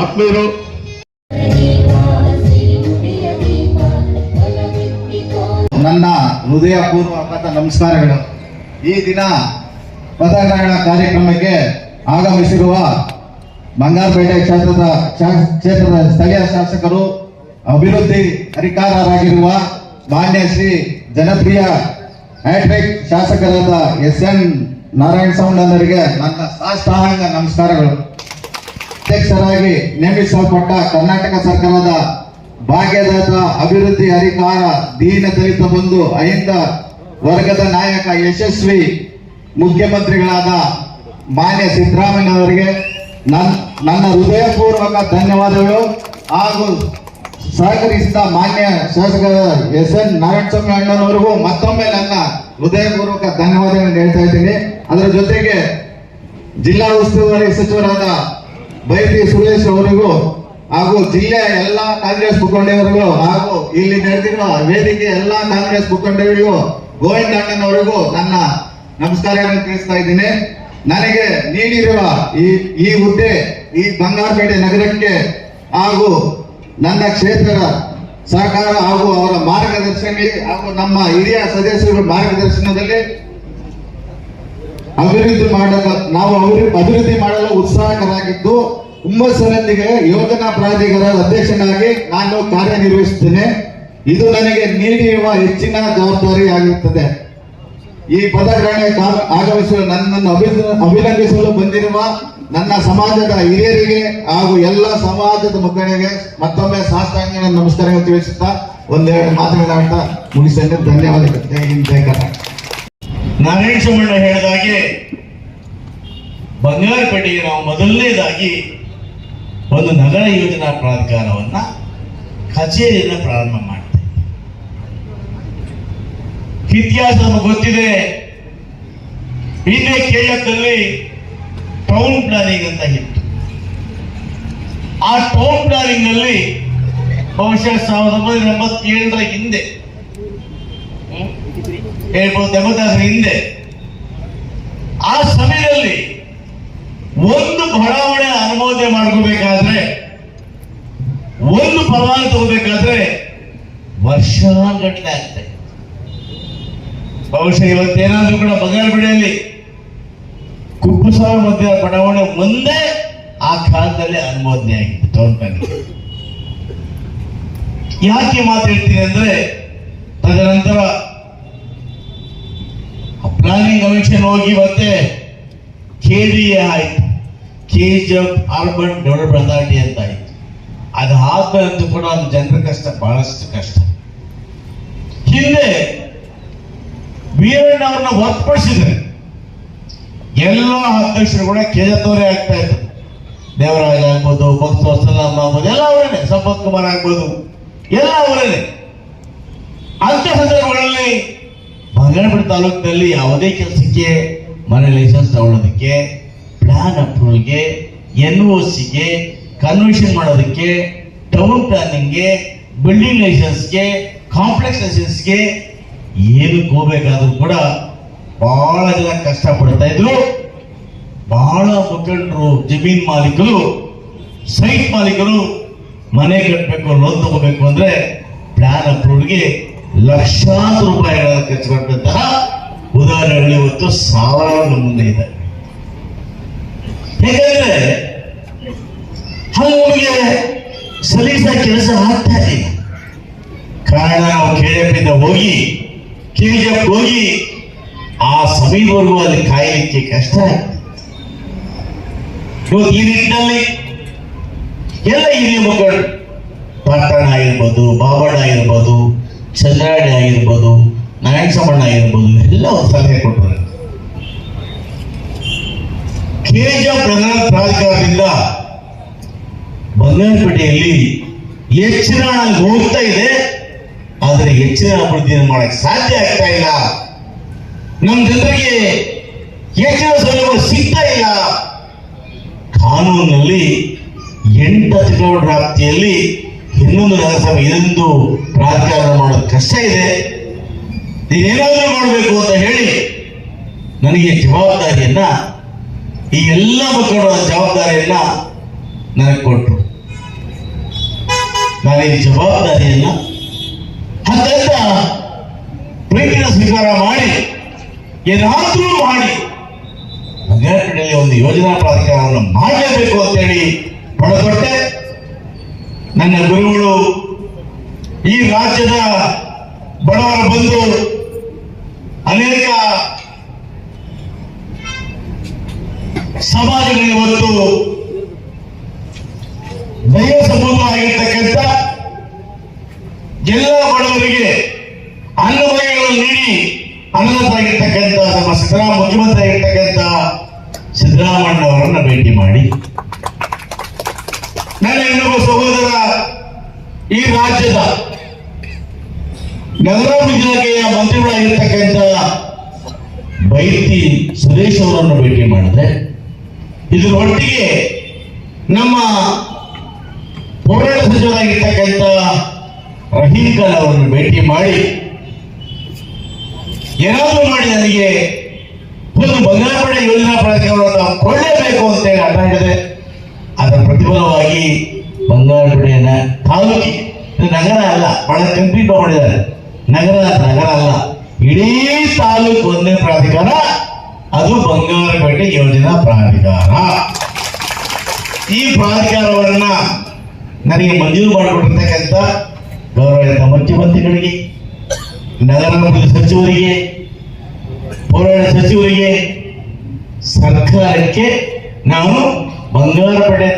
ಆತ್ಮೀಯರು, ನನ್ನ ಹೃದಯಪೂರ್ವಕದ ನಮಸ್ಕಾರಗಳು. ಈ ದಿನ ಪದಗ್ರಹಣ ಕಾರ್ಯಕ್ರಮಕ್ಕೆ ಆಗಮಿಸಿರುವ ಬಂಗಾರಪೇಟೆ ಕ್ಷೇತ್ರದ ಕ್ಷೇತ್ರದ ಸ್ಥಳೀಯ ಶಾಸಕರು, ಅಭಿವೃದ್ಧಿ ಅಧಿಕಾರರಾಗಿರುವ ಮಾನ್ಯ ಶ್ರೀ ಜನಪ್ರಿಯ ಹ್ಯಾಟ್ರಿಕ್ ಶಾಸಕರಾದ ಎಸ್ ಎನ್ ನಾರಾಯಣ ಸೌಂಡನವರಿಗೆ ನನ್ನ ಸಾಷ್ಟಾಂಗ ನಮಸ್ಕಾರಗಳು. ಅಧ್ಯಕ್ಷರಾಗಿ ನೇಮಿಸಲ್ಪಟ್ಟ ಕರ್ನಾಟಕ ಸರ್ಕಾರದ ಭಾಗ್ಯದಾತ ಅಭಿವೃದ್ಧಿ ಅಧಿಕಾರ ದೀನ ದಲಿತ ಬಂಧು ಅಹಿಂದ ವರ್ಗದ ನಾಯಕ ಯಶಸ್ವಿ ಮುಖ್ಯಮಂತ್ರಿಗಳಾದ ಮಾನ್ಯ ಸಿದ್ದರಾಮಯ್ಯನವರಿಗೆ ನನ್, ನನ್ನ ಹೃದಯಪೂರ್ವಕ ಧನ್ಯವಾದಗಳು ಹಾಗೂ ಸಹಕರಿಸಿದ ಮಾನ್ಯ ಶಾಸಕ ಎಸ್ ಎನ್ ನಾರಾಯಣಸ್ವಾಮಿ ಅಣ್ಣನವರಿಗೂ ಮತ್ತೊಮ್ಮೆ ನನ್ನ ಹೃದಯಪೂರ್ವಕ ಧನ್ಯವಾದಗಳನ್ನು ಹೇಳ್ತಾ ಇದ್ದೀನಿ. ಅದರ ಜೊತೆಗೆ ಜಿಲ್ಲಾ ಉಸ್ತುವಾರಿ ಸಚಿವರಾದ ಬೈತಿ ಸುರೇಶ್ ಅವರಿಗೂ ಹಾಗೂ ಜಿಲ್ಲೆಯ ಎಲ್ಲಾ ಕಾಂಗ್ರೆಸ್ ಮುಖಂಡರಿಗೂ ಹಾಗೂ ಇಲ್ಲಿ ನಡೆದಿರುವ ವೇದಿಕೆ ಎಲ್ಲಾ ಕಾಂಗ್ರೆಸ್ ಮುಖಂಡರಿಗೂ ಗೋವಿಂದ ಅಣ್ಣನವರಿಗೂ ನನ್ನ ನಮಸ್ಕಾರಗಳನ್ನು ತಿಳಿಸ್ತಾ ಇದ್ದೀನಿ. ನನಗೆ ನೀಡಿರುವ ಈ ಈ ಹುದ್ದೆ ಈ ಬಂಗಾರಪೇಟೆ ನಗರಕ್ಕೆ ಹಾಗೂ ನನ್ನ ಕ್ಷೇತ್ರದ ಸಹಕಾರ ಹಾಗೂ ಅವರ ಮಾರ್ಗದರ್ಶನ ಹಾಗೂ ನಮ್ಮ ಹಿರಿಯ ಸದಸ್ಯರ ಮಾರ್ಗದರ್ಶನದಲ್ಲಿ ಅಭಿವೃದ್ಧಿ ಮಾಡಲು ನಾವು ಅಭಿವೃದ್ಧಿ ಮಾಡಲು ಉತ್ಸಾಹಕರಾಗಿದ್ದು ಹುಮ್ಮಸ್ಸಿನೊಂದಿಗೆ ಯೋಜನಾ ಪ್ರಾಧಿಕಾರ ಅಧ್ಯಕ್ಷನಾಗಿ ನಾನು ಕಾರ್ಯನಿರ್ವಹಿಸುತ್ತೇನೆ. ಇದು ನನಗೆ ನೀಡಿರುವ ಹೆಚ್ಚಿನ ಜವಾಬ್ದಾರಿ ಆಗಿರುತ್ತದೆ. ಈ ಪದಗ್ರಹಣೆ ಆಗಮಿಸಲು ನನ್ನನ್ನು ಅಭಿ- ಅಭಿನಂದಿಸಲು ಬಂದಿರುವ ನನ್ನ ಸಮಾಜದ ಹಿರಿಯರಿಗೆ ಹಾಗೂ ಎಲ್ಲ ಸಮಾಜದ ಮುಖಂಡರಿಗೆ ಮತ್ತೊಮ್ಮೆ ಸಾಷ್ಟಾಂಗ ನಮಸ್ಕಾರ ತಿಳಿಸುತ್ತಾ ಒಂದೆರಡು ಮಾತುಗಳಾಡ್ತಾ ಮುಗಿಸಲು ಧನ್ಯವಾದಗಳು. ನಾರಾಯಣ ಸೋಮಣ್ಣ ಹೇಳಿದಾಗೆ ಬಂಗಾರಪೇಟೆಗೆ ನಾವು ಮೊದಲನೇದಾಗಿ ಒಂದು ನಗರ ಯೋಜನಾ ಪ್ರಾಧಿಕಾರವನ್ನ ಕಚೇರಿಯನ್ನು ಪ್ರಾರಂಭ ಮಾಡ್ತೇವೆ ಇತಿಹಾಸ ನಮಗೆ ಗೊತ್ತಿದೆ ಹಿಂದೆ ಅಲ್ಲಿ ಟೌನ್ ಪ್ಲಾನಿಂಗ್ ಅಂತ ಇತ್ತು ಆ ಟೌನ್ ಪ್ಲಾನಿಂಗ್ನಲ್ಲಿ ಬಹುಶಃ ಸಾವಿರದ ಒಂಬೈನೂರ ಎಂಬತ್ತೇಳರ ಹಿಂದೆ? ಹೇಳ್ಬೋದು ಹಿಂದೆ ಆ ಸಮಯದಲ್ಲಿ ಒಂದು ಬಡಾವಣೆ ಅನುಮೋದನೆ ಮಾಡ್ಕೋಬೇಕಾದ್ರೆ, ಒಂದು ಪರವಾನಗಿ ತಗೋಬೇಕಾದ್ರೆ ವರ್ಷಾನುಗಟ್ಟಲೆ ಆಗ್ತದೆ ಬಹುಶಃ ಇವತ್ತೇನಾದ್ರೂ ಕೂಡ ಬಂಗಾರಪೇಟೆಯಲ್ಲಿ ಕುಪ್ಪುಸಾವ ಮಧ್ಯ ಬಡಾವಣೆ ಮುಂದೆ ಆ ಕಾಲದಲ್ಲಿ ಅನುಮೋದನೆ ಆಗಿತ್ತು ಟೌನ್ ಪ್ಲಾನಿಂಗ್ ಯಾಕೆ ಮಾತು ಹೇಳ್ತೀನಿ ಅಂದ್ರೆ, ತದನಂತರ ಪ್ಲಾನಿಂಗ್ ಕಮಿಷನ್ ಹೋಗಿ ಮತ್ತೆ ಕೆಡಿಎ ಆಯ್ತು. ಕೆ ಅರ್ಬನ್ ಡೆವಲಪ್ಮೆಂಟ್ ಅಥಾರಿಟಿ ಅಂತ ಆಯ್ತು ಅದಾದ್ಮೇಲಂತೂ ಕೂಡ ಅದು ಜನರ ಕಷ್ಟ, ಬಹಳಷ್ಟು ಕಷ್ಟ. ಹಿಂದೆ ವೀರಣ್ಣ ಅವ್ರನ್ನ ಹೊರತುಪಡಿಸಿದ್ರೆ ಎಲ್ಲ ಅಧ್ಯಕ್ಷರು ಕೂಡ ಕೆಜತ್ತವರೇ ಆಗ್ತಾ ಇತ್ತು ದೇವರಾಜ ಆಗ್ಬೋದು ಭಕ್ತ ವತ್ಸಲಾಮ್ ಆಗ್ಬೋದು, ಎಲ್ಲ ಅವರೇನೆ, ಸಂಪತ್ ಕುಮಾರ್ ಆಗ್ಬೋದು, ಎಲ್ಲ ಅವರೇನೆ. ಅಂತ ಸಂದರ್ಭಗಳಲ್ಲಿ ಬಂಗಾರಪೇಟೆ ತಾಲೂಕಿನಲ್ಲಿ ಯಾವುದೇ ಕೆಲಸಕ್ಕೆ ಮನೆ ಲೈಸೆನ್ಸ್ ತಗೊಳ್ಳೋದಕ್ಕೆ ಪ್ಲಾನ್ ಅಪ್ರೂವಲ್ಗೆ ಎನ್ ಒ ಸಿಗೆ ಕನ್ವೆನ್ಷನ್ ಮಾಡೋದಕ್ಕೆ ಟೌನ್ ಪ್ಲಾನಿಂಗ್ಗೆ ಬಿಲ್ಡಿಂಗ್ ಲೈಸೆನ್ಸ್ಗೆ ಕಾಂಪ್ಲೆಕ್ಸ್ ಲೈಸೆನ್ಸ್ಗೆ ಏನಕ್ಕೆ ಹೋಗ್ಬೇಕಾದ್ರೂ ಕೂಡ ಬಹಳ ಜನ ಕಷ್ಟಪಡ್ತಾ ಇದ್ರು. ಬಹಳ ಮುಖಂಡರು, ಜಮೀನ್ ಮಾಲೀಕರು ಸೈಟ್ ಮಾಲೀಕರು ಮನೆ ಕಟ್ಟಬೇಕು ಲೋನ್ ತಗೋಬೇಕು ಅಂದ್ರೆ ಪ್ಲಾನ್ ಅಪ್ರೂವಲ್ಗೆ ಲಕ್ಷಾಂತರ ರೂಪಾಯಿಗಳ ಖರ್ಚು ಮಾಡಿದಂತಹ ಉದಾಹರಣೆಗಳು ಇವತ್ತು ಸಾವಿರಾರು ಮುಂದೆ ಇದೆ. ಯಾಕಂದ್ರೆ ನಮಗೆ ಸಲೀಸ ಕೆಲಸ ಆಗ್ತಾ ಇಲ್ಲ ಕಾರಣ ನಾವು ಕೆಳಪಿಂದ ಹೋಗಿ ಕೆಜಿಎಫ್ ಹೋಗಿ, ಆ ಸಮೀಪವರೆಗೂ ಅಲ್ಲಿ ಕಾಯಲಿಕ್ಕೆ ಕಷ್ಟ ಆಗ್ತದೆ. ಇವತ್ತು ಈ ನಿಟ್ಟಿನಲ್ಲಿ ಎಲ್ಲ ಹಿರಿಯ ಮಕ್ಕಳು ಪಟ್ಟಣ ಆಗಿರ್ಬೋದು, ಬಾಬಣ್ಣ ಆಗಿರ್ಬೋದು, ಚಂದ್ರಾಣಿ ಆಗಿರ್ಬೋದು, ನಾರಾಯಣ ಸಮಣ್ಣ ಆಗಿರ್ಬೋದು, ಎಲ್ಲ ಒಂದು ಸಲಹೆ ಕೊಟ್ಟರು ಕೆಜಿಎಫ್ ಪ್ರಧಾನ ಪ್ರಾಧಿಕಾರದಿಂದ ಬಂಗಾರಪೇಟೆಯಲ್ಲಿ ಹೆಚ್ಚಿನ ಹೋಗ್ತಾ ಇದೆ. ಆದರೆ ಹೆಚ್ಚಿನ ಅಭಿವೃದ್ಧಿಯನ್ನು ಮಾಡಕ್ಕೆ ಸಾಧ್ಯ ಆಗ್ತಾ ಇಲ್ಲ. ನಮ್ಮ ಜನರಿಗೆ ಹೆಚ್ಚಿನ ಸೌಲಭ್ಯ ಸಿಗ್ತಾ ಇಲ್ಲ. ಕಾನೂನಿನಲ್ಲಿ ಎಂಟು ಕಿಲೋಮೀಟರ್ ವ್ಯಾಪ್ತಿಯಲ್ಲಿ ಇನ್ನೊಂದು ನಗರಸಭೆ ಇದೊಂದು ಪ್ರಾಧಿಕಾರ ಮಾಡೋದು ಕಷ್ಟ ಇದೆ. ನೀನೇನಾದರೂ ಮಾಡಬೇಕು ಅಂತ ಹೇಳಿ ನನಗೆ ಜವಾಬ್ದಾರಿಯನ್ನ ಈ ಎಲ್ಲ ಮಕ್ಕಳ ಜವಾಬ್ದಾರಿಯನ್ನ ನನಗೆ ಕೊಟ್ಟರು ನಾನು ಈ ಜವಾಬ್ದಾರಿಯನ್ನ ಅತ್ಯಂತ ಪ್ರೀತಿನ ಸ್ವೀಕಾರ ಮಾಡಿ, ಏನಾದರೂ ಮಾಡಿ ಬಂಗಾರಪೇಟೆಯಲ್ಲಿ ಒಂದು ಯೋಜನಾ ಪ್ರಾಧಿಕಾರವನ್ನು ಮಾಡಲೇಬೇಕು ಅಂತೇಳಿ ಪಡೆದೊಟ್ಟೆ ನನ್ನ ಗುರುಗಳು ಈ ರಾಜ್ಯದ ಬಡವರ ಬಂದು ಅನೇಕ ಸಮಾಜಗಳಿಗೆ ಒಂದು ದೈವ ಸಮೂಹವಾಗಿರ್ತಕ್ಕಂಥ ಎಲ್ಲ ಬಡವರಿಗೆ ಅನ್ನಭಾಗ್ಯಗಳನ್ನು ನೀಡಿ ಅನ್ನದಾಗಿರ್ತಕ್ಕಂಥ ನಮ್ಮ ಸಿದ್ದರಾಮ ಮುಖ್ಯಮಂತ್ರಿ ಆಗಿರ್ತಕ್ಕಂಥ ಸಿದ್ದರಾಮಯ್ಯ ಅವರನ್ನ ಭೇಟಿ ಮಾಡಿ. ನನ್ನ ಇನ್ನೊಬ್ಬ ಸಹೋದರ ಈ ರಾಜ್ಯದ ನಗರಾಭಿವೃದ್ಧಿ ಇಲಾಖೆಯ ಮಂತ್ರಿಗಳಾಗಿರ್ತಕ್ಕಂಥ ಬೈತಿ ಸುರೇಶ್ ಅವರನ್ನು ಭೇಟಿ ಮಾಡಿದೆ ಇದರ ಒಟ್ಟಿಗೆ ನಮ್ಮ ಹೋರಾಟ ಸಚಿವರಾಗಿರ್ತಕ್ಕಂಥ ರಹೀಂ ಖಾನ್ ಅವರನ್ನು ಭೇಟಿ ಮಾಡಿ ಏನಾದರೂ ಮಾಡಿ ನನಗೆ ಒಂದು ಬದಲಾವಣೆ ಯೋಜನಾ ಪ್ರಾಧಿಕಾರವನ್ನು ಕೊಳ್ಳೇಬೇಕು ಅಂತೇಳಿ ಹಠ ಹಿಡಿದೆ ಅದರ ಪ್ರತಿಫಲವಾಗಿ ಬಂಗಾರಪಡೆಯನ್ನ ತಾಲೂಕಿ, ಇದು ನಗರ ಅಲ್ಲ, ಬಹಳ ಕಂಪ್ಲೀಟ್ ಮಾಡಿದ್ದಾರೆ. ನಗರ ನಗರ ಅಲ್ಲ, ಇಡೀ ತಾಲೂಕು ಒಂದೇ ಪ್ರಾಧಿಕಾರ ಅದು ಬಂಗಾರಪೇಟೆ ಯೋಜನಾ ಪ್ರಾಧಿಕಾರ. ಈ ಪ್ರಾಧಿಕಾರವನ್ನ ನನಗೆ ಮಂಜೂರು ಮಾಡಿಕೊಟ್ಟಿರ್ತಕ್ಕಂಥ ಗೌರವಿತ ಮುಖ್ಯಮಂತ್ರಿಗಳಿಗೆ ನಗರಾಭಿವೃದ್ಧಿ ಸಚಿವರಿಗೆ, ಪೌರಾಡಳಿತ ಸಚಿವರಿಗೆ ಸರ್ಕಾರಕ್ಕೆ ನಾವು ಬಂಗಾರಪೇಟೆ